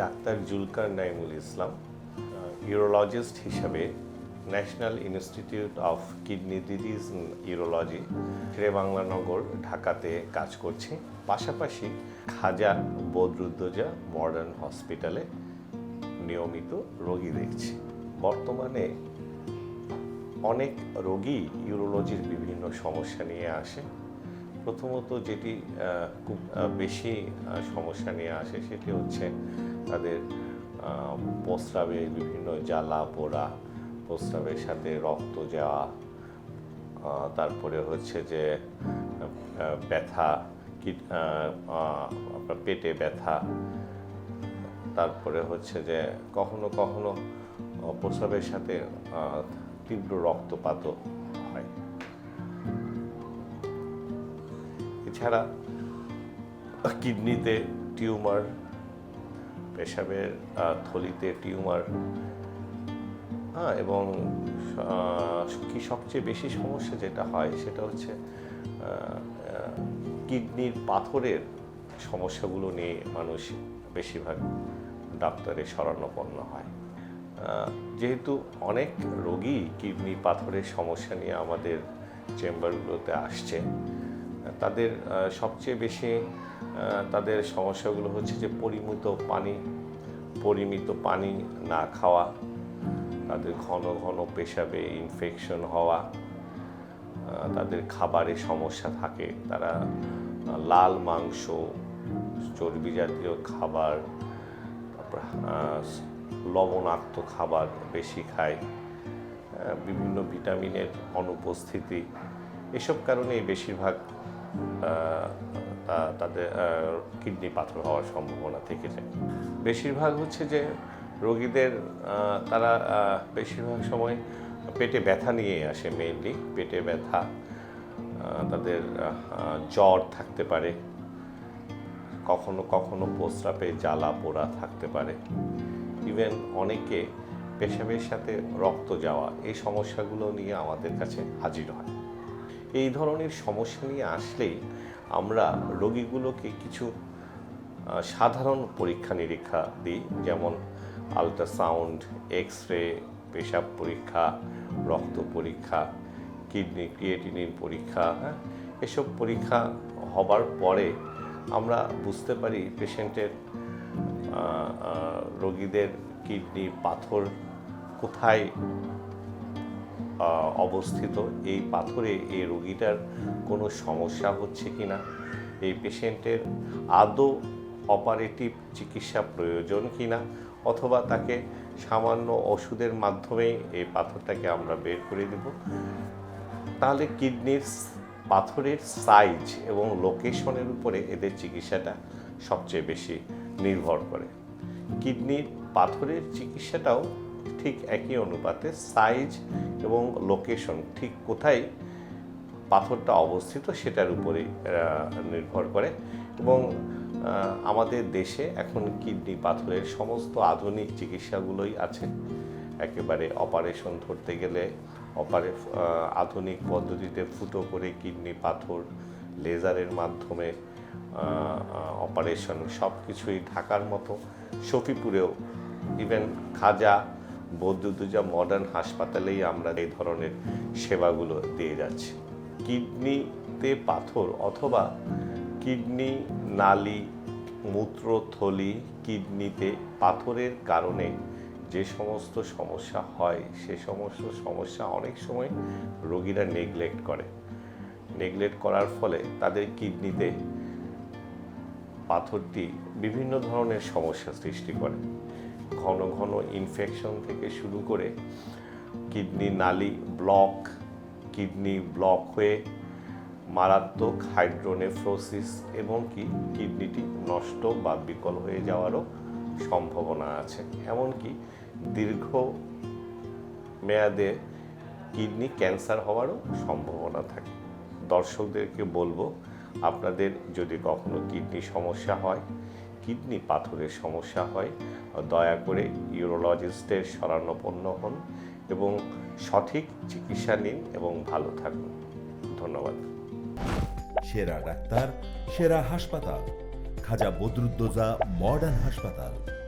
Doctor Zulkar Naimul Islam urologist হিসাবে National Institute of Kidney Disease Urology Banglanagar ঢাকাতে কাজ করছি। পাশাপাশি খাজা বদরুদ্দোজা মডার্ন হসপিটালে নিয়মিত রোগী দেখছি। বর্তমানে অনেক রোগী ইউরোলজির বিভিন্ন সমস্যা নিয়ে আসে। প্রথমত যেটি খুব বেশি সমস্যা নিয়ে আসে সেটি হচ্ছে তাদের প্রস্রাবে বিভিন্ন জ্বালা, পোড়া, প্রস্রাবের সাথে রক্ত যাওয়া তারপরে হচ্ছে যে ব্যথা আপনার পেটে ব্যথা, তারপরে হচ্ছে যে কখনো কখনো প্রস্রাবের সাথে তীব্র রক্তপাতও এছাড়া কিডনিতে টিউমার পেশাবের থলিতে টিউমার হ্যাঁ এবং কি সবচেয়ে বেশি সমস্যা যেটা হয় সেটা হচ্ছে কিডনির পাথরের সমস্যাগুলো নিয়ে মানুষ বেশিরভাগ ডাক্তারের শরণাপন্ন হয়। যেহেতু অনেক রোগী কিডনি পাথরের সমস্যা নিয়ে আমাদের চেম্বারগুলোতে আসছে তাদের সবচেয়ে বেশি তাদের সমস্যাগুলো হচ্ছে যে পরিমিত পানি পরিমিত পানি না খাওয়া, তাদের ঘন ঘন পেশাবে ইনফেকশন হওয়া তাদের খাবারে সমস্যা থাকে, তারা লাল মাংস, চর্বি জাতীয় খাবার লবণাক্ত খাবার বেশি খায় বিভিন্ন ভিটামিনের অনুপস্থিতি, এসব কারণেই বেশিরভাগ তাদের কিডনি পাথর হওয়ার সম্ভাবনা থেকে যায়। বেশিরভাগ হচ্ছে যে রোগীদের তারা বেশিরভাগ সময় পেটে ব্যথা নিয়ে আসে মেইনলি পেটে ব্যথা তাদের জ্বর থাকতে পারে। কখনো কখনো প্রস্রাবে জ্বালা পোড়া থাকতে পারে। ইভেন অনেকে পেশাবের সাথে রক্ত যাওয়া, এই সমস্যাগুলো নিয়ে আমাদের কাছে হাজির হয়। এই ধরনের সমস্যা নিয়ে আসলেই আমরা রোগীগুলোকে কিছু সাধারণ পরীক্ষা নিরীক্ষা দিই। যেমন আলট্রাসাউন্ড এক্স রে পেশাব পরীক্ষা, রক্ত পরীক্ষা, কিডনি ক্রিয়েটিনিন পরীক্ষা হ্যাঁ? এসব পরীক্ষা হবার পরে আমরা বুঝতে পারি পেশেন্টের রোগীদের কিডনি, পাথর কোথায় অবস্থিত। এই পাথরে এই রোগীটার কোনো সমস্যা হচ্ছে কি না? এই পেশেন্টের আদৌ অপারেটিভ চিকিৎসা প্রয়োজন কি না? অথবা তাকে সামান্য ওষুধের মাধ্যমেই এই পাথরটাকে আমরা বের করে দেব। তাহলে কিডনির পাথরের সাইজ এবং লোকেশনের উপরে এদের চিকিৎসাটা সবচেয়ে বেশি নির্ভর করে। কিডনির পাথরের চিকিৎসাটাও ঠিক একই অনুপাতে সাইজ এবং লোকেশন ঠিক কোথায় পাথরটা অবস্থিত সেটার উপরেই আহ, নির্ভর করে। এবং আমাদের দেশে এখন কিডনি পাথরের সমস্ত আধুনিক চিকিৎসাগুলোই আছে। একেবারে অপারেশন ধরতে গেলে অপারে আধুনিক পদ্ধতিতে ফুটো করে কিডনি পাথর লেজারের মাধ্যমে অপারেশন সব কিছুই ঢাকার মতো সফিপুরেও ইভেন খাজা বৌদ্ধদুজা মডার্ন হাসপাতালেই আমরা এই ধরনের সেবাগুলো দিয়ে যাচ্ছি। কিডনিতে পাথর অথবা কিডনি, নালি মূত্রথলি কিডনিতে পাথরের কারণে যে সমস্ত সমস্যা হয়, সে সমস্ত সমস্যা অনেক সময় রোগীরা নেগলেক্ট করে। নেগলেক্ট করার ফলে তাদের কিডনিতে পাথরটি বিভিন্ন ধরনের সমস্যা সৃষ্টি করে। ঘন ঘন ইনফেকশন থেকে শুরু করে কিডনি নালি ব্লক কিডনি ব্লক হয়ে মারাত্মক হাইড্রোনেফ্রোসিস এবং কি কিডনিটি নষ্ট বা বিকল হয়ে যাওয়ারও সম্ভাবনা আছে। এমনকি দীর্ঘ মেয়াদে কিডনি ক্যান্সার হওয়ারও সম্ভাবনা থাকে। দর্শকদেরকে বলব, আপনাদের যদি কখনো কিডনি সমস্যা হয় কিডনি পাথরের সমস্যা হয়, দয়া করে ইউরোলজিস্টের শরণাপন্ন হন এবং সঠিক চিকিৎসা নিন এবং ভালো থাকুন। ধন্যবাদ। সেরা ডাক্তার, সেরা হাসপাতাল। খাজা বদরুদ্দোজা মডার্ন হাসপাতাল।